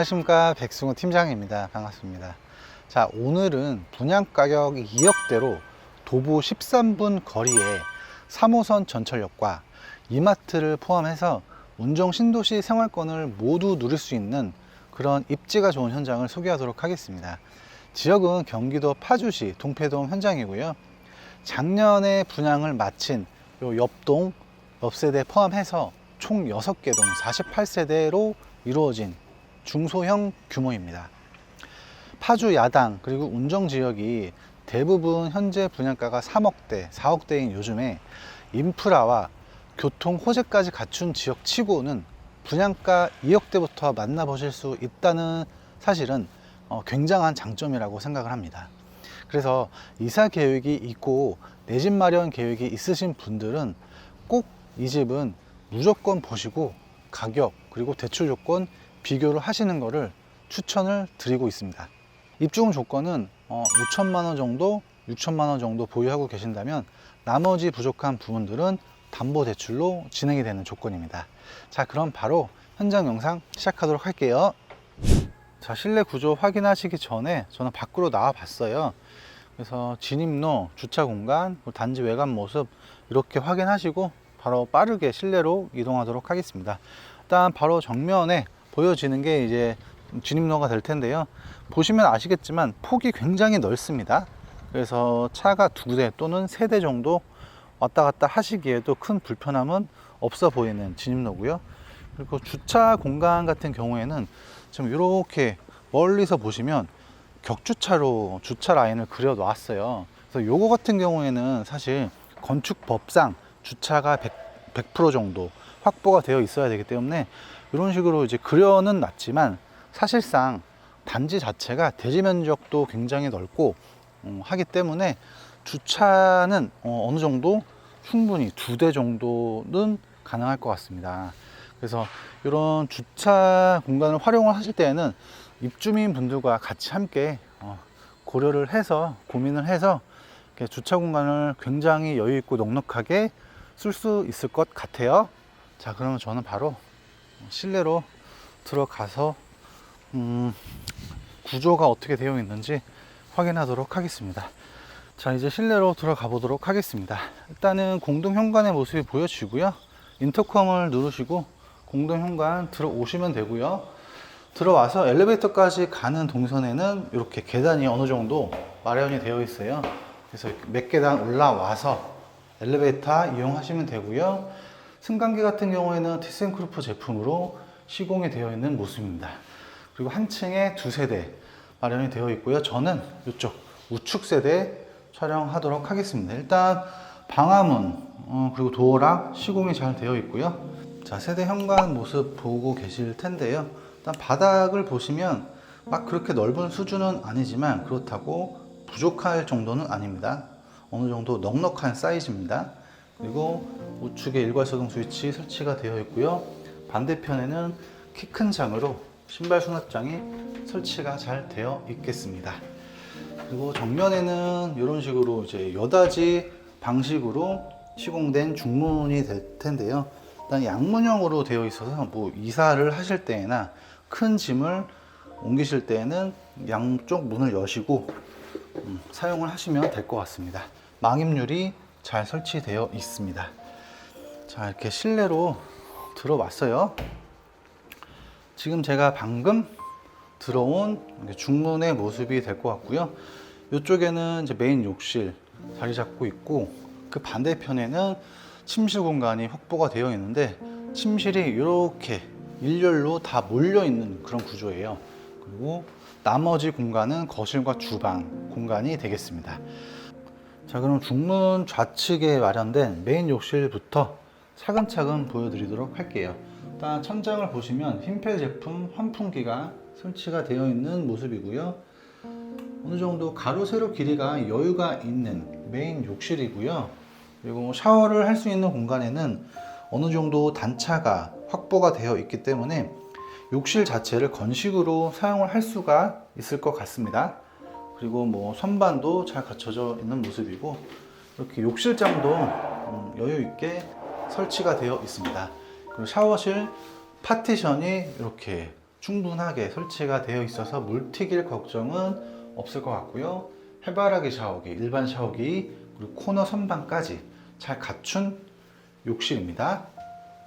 안녕하십니까. 백승호 팀장입니다. 반갑습니다 자 오늘은 분양가격이 2억대로 도보 13분 거리에 3호선 전철역과 이마트를 포함해서 운정 신도시 생활권을 모두 누릴 수 있는 그런 입지가 좋은 현장을 소개하도록 하겠습니다 지역은 경기도 파주시 동패동 현장이고요 작년에 분양을 마친 요 옆동 옆세대 포함해서 총 6개 동 48세대로 이루어진 중소형 규모입니다. 파주 야당 그리고 운정 지역이 대부분 현재 분양가가 3억대, 4억대인 요즘에 인프라와 교통 호재까지 갖춘 지역 치고는 분양가 2억대부터 만나보실 수 있다는 사실은 어, 굉장한 장점이라고 생각을 합니다. 그래서 이사 계획이 있고 내 집 마련 계획이 있으신 분들은 꼭 이 집은 무조건 보시고 가격 그리고 대출 조건 비교를 하시는 것을 추천을 드리고 있습니다. 입주금 조건은 어, 5천만 원 정도, 6천만 원 정도 보유하고 계신다면 나머지 부족한 부분들은 담보 대출로 진행이 되는 조건입니다. 자, 그럼 바로 현장 영상 시작하도록 할게요. 자, 실내 구조 확인하시기 전에 저는 밖으로 나와 봤어요. 그래서 진입로, 주차 공간, 그리고 단지 외관 모습 이렇게 확인하시고 바로 빠르게 실내로 이동하도록 하겠습니다. 일단 바로 정면에 보여지는 게 이제 진입로가 될 텐데요. 보시면 아시겠지만 폭이 굉장히 넓습니다. 그래서 차가 두 대 또는 세 대 정도 왔다 갔다 하시기에도 큰 불편함은 없어 보이는 진입로고요. 그리고 주차 공간 같은 경우에는 지금 이렇게 멀리서 보시면 격주차로 주차 라인을 그려 놨어요. 그래서 요거 같은 경우에는 사실 건축법상 주차가 100, 100% 정도 확보가 되어 있어야 되기 때문에 이런 식으로 이제 그려는 놨지만 사실상 단지 자체가 대지 면적도 굉장히 넓고 어, 하기 때문에 주차는 어, 느 정도 충분히 두 대 정도는 가능할 것 같습니다. 그래서 이런 주차 공간을 활용을 하실 때에는 입주민 분들과 같이 함께 어, 고려를 해서 고민을 해서 주차 공간을 굉장히 여유 있고 넉넉하게 쓸 수 있을 것 같아요. 자, 그러면 저는 바로 실내로 들어가서 음, 구조가 어떻게 되어 있는지 확인하도록 하겠습니다. 자, 이제 실내로 들어가 보도록 하겠습니다. 일단은 공동 현관의 모습이 보여지고요. 인터컴을 누르시고 공동 현관 들어오시면 되고요. 들어와서 엘리베이터까지 가는 동선에는 이렇게 계단이 어느 정도 마련이 되어 있어요. 그래서 몇 계단 올라와서 엘리베이터 이용하시면 되고요. 승강기 같은 경우에는 티센크루프 제품으로 시공이 되어 있는 모습입니다. 그리고 한 층에 두 세대 마련이 되어 있고요. 저는 이쪽 우측 세대 촬영하도록 하겠습니다. 일단 방화문 어, 그리고 도어락 시공이 잘 되어 있고요. 자 세대 현관 모습 보고 계실 텐데요. 일단 바닥을 보시면 막 그렇게 넓은 수준은 아니지만 그렇다고 부족할 정도는 아닙니다. 어느 정도 넉넉한 사이즈입니다. 그리고 우측에 일괄 소등 스위치 설치가 되어 있고요. 반대편에는 키 큰 장으로 신발 수납장이 설치가 잘 되어 있겠습니다. 그리고 정면에는 이런 식으로 이제 여닫이 방식으로 시공된 중문이 될 텐데요. 일단 양문형으로 되어 있어서 뭐 이사를 하실 때나 큰 짐을 옮기실 때에는 양쪽 문을 여시고 음, 사용을 하시면 될 것 같습니다. 망임률이 잘 설치되어 있습니다. 자, 이렇게 실내로 들어왔어요. 지금 제가 방금 들어온 중문의 모습이 될 것 같고요. 이쪽에는 이제 메인 욕실 자리 잡고 있고 그 반대편에는 침실 공간이 확보가 되어 있는데 침실이 이렇게 일렬로 다 몰려 있는 그런 구조예요. 그리고 나머지 공간은 거실과 주방 공간이 되겠습니다. 자, 그럼 중문 좌측에 마련된 메인 욕실부터 차근차근 보여드리도록 할게요. 일단 천장을 보시면 흰펠 제품 환풍기가 설치가 되어 있는 모습이고요. 어느 정도 가로 세로 길이가 여유가 있는 메인 욕실이고요. 그리고 샤워를 할 수 있는 공간에는 어느 정도 단차가 확보가 되어 있기 때문에 욕실 자체를 건식으로 사용을 할 수가 있을 것 같습니다. 그리고 뭐 선반도 잘 갖춰져 있는 모습이고 이렇게 욕실장도 음, 여유 있게 설치가 되어 있습니다. 그리고 샤워실 파티션이 이렇게 충분하게 설치가 되어 있어서 물 튀길 걱정은 없을 것 같고요. 해바라기 샤워기, 일반 샤워기, 그리고 코너 선반까지 잘 갖춘 욕실입니다.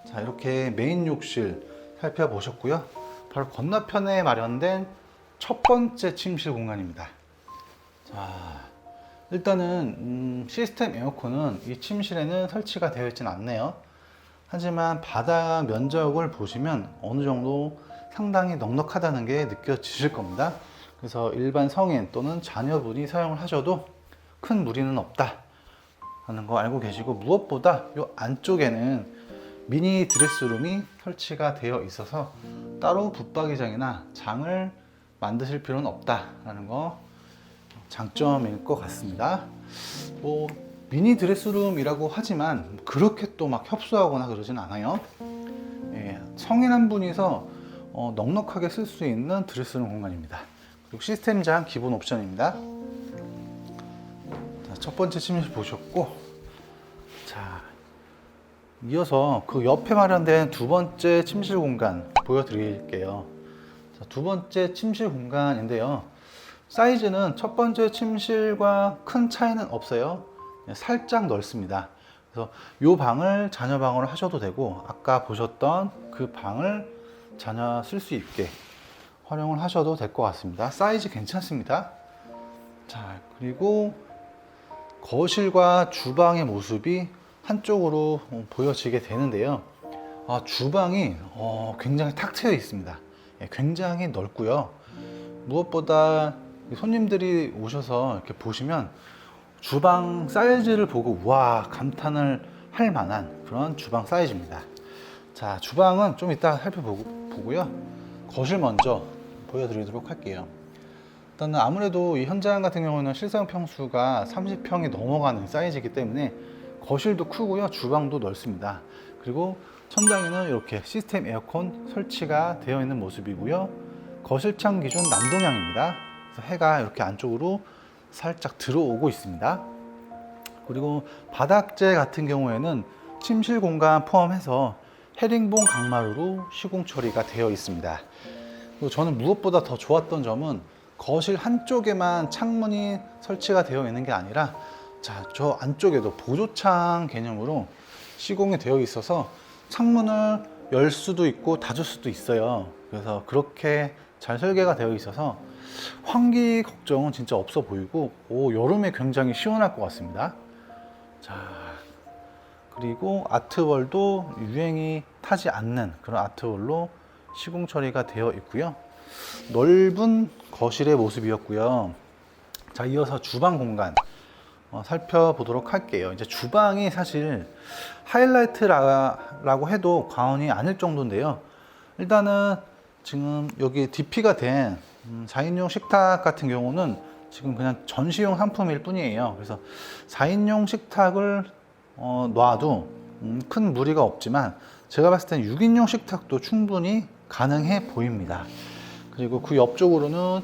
자, 이렇게 메인 욕실 살펴보셨고요. 바로 건너편에 마련된 첫 번째 침실 공간입니다. 자, 일단은 음, 시스템 에어컨은 이 침실에는 설치가 되어 있진 않네요. 하지만 바닥 면적을 보시면 어느 정도 상당히 넉넉하다는 게 느껴지실 겁니다. 그래서 일반 성인 또는 자녀분이 사용을 하셔도 큰 무리는 없다. 하는 거 알고 계시고 무엇보다 이 안쪽에는 미니 드레스룸이 설치가 되어 있어서 따로 붙박이장이나 장을 만드실 필요는 없다라는 거 장점일 것 같습니다. 뭐 미니 드레스룸이라고 하지만 그렇게 또 막 협소하거나 그러진 않아요. 예, 성인 한 분이서 어, 넉넉하게 쓸 수 있는 드레스룸 공간입니다. 그리고 시스템장 기본 옵션입니다. 자, 첫 번째 침실 보셨고, 자 이어서 그 옆에 마련된 두 번째 침실 공간 보여드릴게요. 자, 두 번째 침실 공간인데요. 사이즈는 첫 번째 침실과 큰 차이는 없어요. 네, 살짝 넓습니다. 그래서 이 방을 자녀 방으로 하셔도 되고 아까 보셨던 그 방을 자녀 쓸 수 있게 활용을 하셔도 될 것 같습니다. 사이즈 괜찮습니다. 자 그리고 거실과 주방의 모습이 한쪽으로 어, 보여지게 되는데요. 아, 주방이 어, 굉장히 탁 트여 있습니다. 예, 굉장히 넓고요. 무엇보다 이 손님들이 오셔서 이렇게 보시면 주방 사이즈를 보고 와 감탄을 할 만한 그런 주방 사이즈입니다. 자, 주방은 좀 이따 살펴보고요. 거실 먼저 보여드리도록 할게요. 일단은 아무래도 이 현장 같은 경우는 실사용 평수가 30평이 넘어가는 사이즈이기 때문에 거실도 크고요. 주방도 넓습니다. 그리고 천장에는 이렇게 시스템 에어컨 설치가 되어 있는 모습이고요. 거실창 기준 남동향입니다. 해가 이렇게 안쪽으로 살짝 들어오고 있습니다. 그리고 바닥재 같은 경우에는 침실 공간 포함해서 헤링본 강마루로 시공 처리가 되어 있습니다. 그리고 저는 무엇보다 더 좋았던 점은 거실 한쪽에만 창문이 설치가 되어 있는 게 아니라 자, 저 안쪽에도 보조창 개념으로 시공이 되어 있어서 창문을 열 수도 있고 닫을 수도 있어요. 그래서 그렇게 잘 설계가 되어 있어서 환기 걱정은 진짜 없어 보이고 오, 여름에 굉장히 시원할 것 같습니다. 자, 그리고 아트월도 유행이 타지 않는 그런 아트월로 시공 처리가 되어 있고요. 넓은 거실의 모습이었고요. 자, 이어서 주방 공간 어, 살펴보도록 할게요. 이제 주방이 사실 하이라이트라고 해도 과언이 아닐 정도인데요. 일단은 지금 여기 DP가 된 음, 4인용 식탁 같은 경우는 지금 그냥 전시용 상품일 뿐이에요. 그래서 4인용 식탁을 어, 놔도 음, 큰 무리가 없지만 제가 봤을 땐 6인용 식탁도 충분히 가능해 보입니다. 그리고 그 옆쪽으로는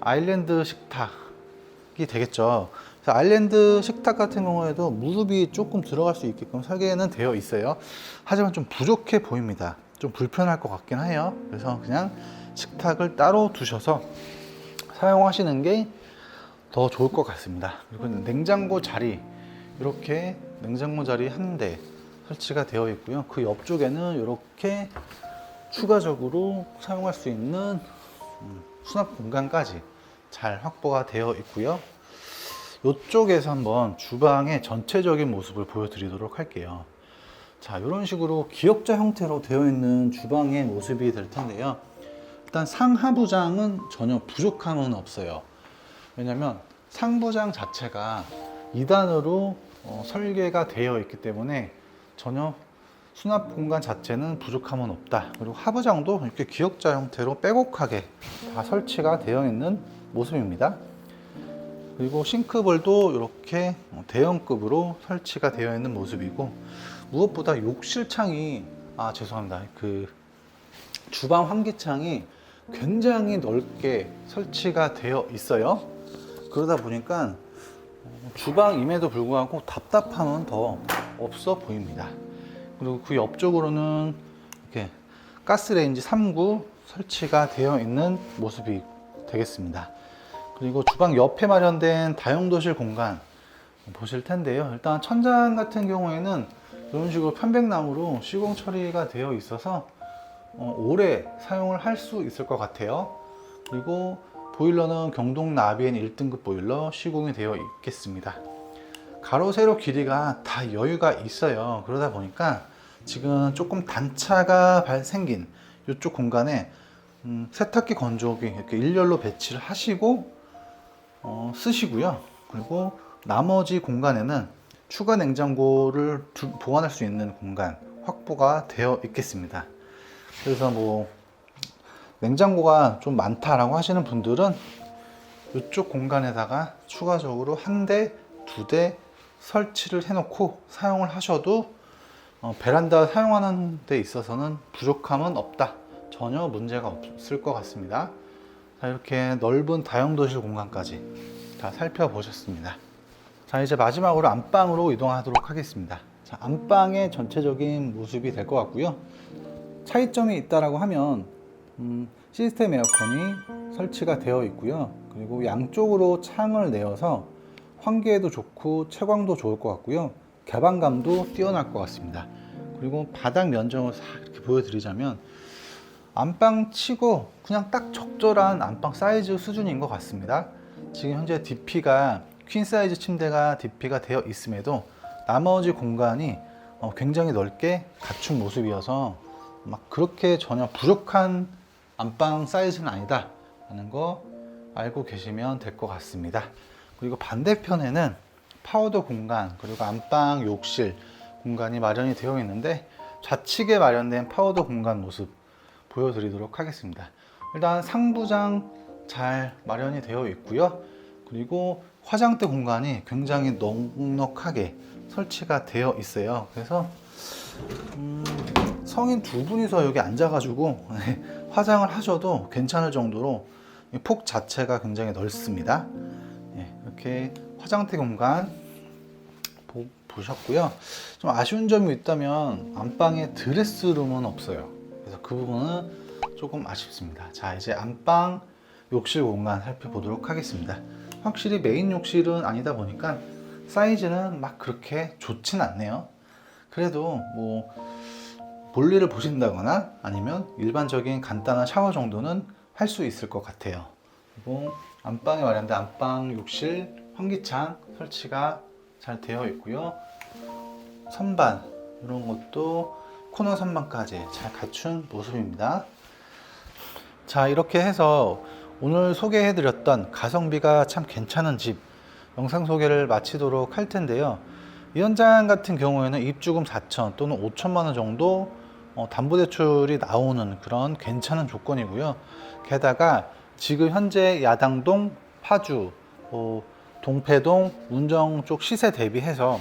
아일랜드 식탁이 되겠죠. 아일랜드 식탁 같은 경우에도 무릎이 조금 들어갈 수 있게끔 설계는 되어 있어요. 하지만 좀 부족해 보입니다. 좀 불편할 것 같긴 해요. 그래서 그냥 식탁을 따로 두셔서 사용하시는 게 더 좋을 것 같습니다. 그리고 냉장고 자리 이렇게 냉장고 자리 한 대 설치가 되어 있고요. 그 옆쪽에는 이렇게 추가적으로 사용할 수 있는 음, 수납 공간까지 잘 확보가 되어 있고요. 이쪽에서 한번 주방의 전체적인 모습을 보여드리도록 할게요. 자, 이런 식으로 기역자 형태로 되어 있는 주방의 모습이 될 텐데요. 일단 상하부장은 전혀 부족함은 없어요. 왜냐면 상부장 자체가 2단으로 어, 설계가 되어 있기 때문에 전혀 수납 공간 자체는 부족함은 없다. 그리고 하부장도 이렇게 기역자 형태로 빼곡하게 다 설치가 되어 있는 모습입니다. 그리고 싱크볼도 이렇게 대형급으로 설치가 되어 있는 모습이고 무엇보다 욕실 창이 아 죄송합니다 그 주방 환기창이 굉장히 넓게 설치가 되어 있어요. 그러다 보니까 주방임에도 불구하고 답답함은 더 없어 보입니다. 그리고 그 옆쪽으로는 이렇게 가스레인지 3구 설치가 되어 있는 모습이 되겠습니다. 그리고 주방 옆에 마련된 다용도실 공간 보실 텐데요. 일단 천장 같은 경우에는 이런 식으로 편백나무로 시공 처리가 되어 있어서 어, 오래 사용을 할 수 있을 것 같아요. 그리고 보일러는 경동 나비엔 1등급 보일러 시공이 되어 있겠습니다. 가로 세로 길이가 다 여유가 있어요. 그러다 보니까 지금 조금 단차가 발- 생긴 이쪽 공간에 음, 세탁기 건조기 이렇게 일렬로 배치를 하시고 어, 쓰시고요. 그리고 나머지 공간에는 추가 냉장고를 두- 보관할 수 있는 공간 확보가 되어 있겠습니다. 그래서 뭐 냉장고가 좀 많다라고 하시는 분들은 이쪽 공간에다가 추가적으로 한 대, 두 대 설치를 해놓고 사용을 하셔도 어, 베란다 사용하는 데 있어서는 부족함은 없다. 전혀 문제가 없을 것 같습니다. 자, 이렇게 넓은 다용도실 공간까지 다 살펴보셨습니다. 자, 이제 마지막으로 안방으로 이동하도록 하겠습니다. 자, 안방의 전체적인 모습이 될 것 같고요. 차이점이 있다라고 하면 음, 시스템 에어컨이 설치가 되어 있고요. 그리고 양쪽으로 창을 내어서 환기에도 좋고 채광도 좋을 것 같고요. 개방감도 뛰어날 것 같습니다. 그리고 바닥 면적을 싹 이렇게 보여드리자면 안방 치고 그냥 딱 적절한 안방 사이즈 수준인 것 같습니다. 지금 현재 DP가 퀸 사이즈 침대가 DP가 되어 있음에도 나머지 공간이 어, 굉장히 넓게 갖춘 모습이어서 막 그렇게 전혀 부족한 안방 사이즈는 아니다 라는 거 알고 계시면 될 것 같습니다. 그리고 반대편에는 파우더 공간 그리고 안방 욕실 공간이 마련이 되어 있는데 좌측에 마련된 파우더 공간 모습 보여드리도록 하겠습니다. 일단 상부장 잘 마련이 되어 있고요. 그리고 화장대 공간이 굉장히 넉넉하게 설치가 되어 있어요. 그래서 음, 성인 두 분이서 여기 앉아가지고 화장을 하셔도 괜찮을 정도로 이폭 자체가 굉장히 넓습니다. 예, 이렇게 화장대 공간 보, 보셨고요. 좀 아쉬운 점이 있다면 안방에 드레스룸은 없어요. 그래서 그 부분은 조금 아쉽습니다. 자, 이제 안방 욕실 공간 살펴보도록 하겠습니다. 확실히 메인 욕실은 아니다 보니까 사이즈는 막 그렇게 좋진 않네요. 그래도 뭐 볼일을 보신다거나 아니면 일반적인 간단한 샤워 정도는 할 수 있을 것 같아요. 그리고 안방에 마련된 안방 욕실 환기창 설치가 잘 되어 있고요. 선반 이런 것도 코너 선반까지 잘 갖춘 모습입니다. 자 이렇게 해서 오늘 소개해드렸던 가성비가 참 괜찮은 집 영상 소개를 마치도록 할 텐데요. 이 현장 같은 경우에는 입주금 4천 또는 5천만 원 정도 어, 담보대출이 나오는 그런 괜찮은 조건이고요. 게다가 지금 현재 야당동, 파주, 어, 동패동, 운정 쪽 시세 대비해서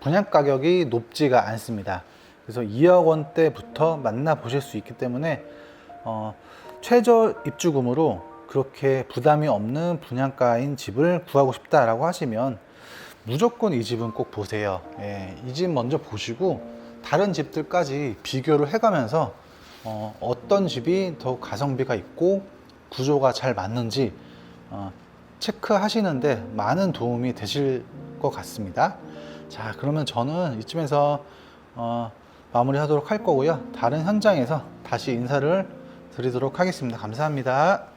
분양 가격이 높지가 않습니다. 그래서 2억 원대부터 만나 보실 수 있기 때문에 어, 최저 입주금으로 그렇게 부담이 없는 분양가인 집을 구하고 싶다라고 하시면 무조건 이 집은 꼭 보세요. 예, 이 집 먼저 보시고 다른 집들까지 비교를 해가면서 어, 어떤 집이 더 가성비가 있고 구조가 잘 맞는지 어, 체크하시는데 많은 도움이 되실 것 같습니다. 자, 그러면 저는 이쯤에서 어, 마무리하도록 할 거고요. 다른 현장에서 다시 인사를 드리도록 하겠습니다. 감사합니다.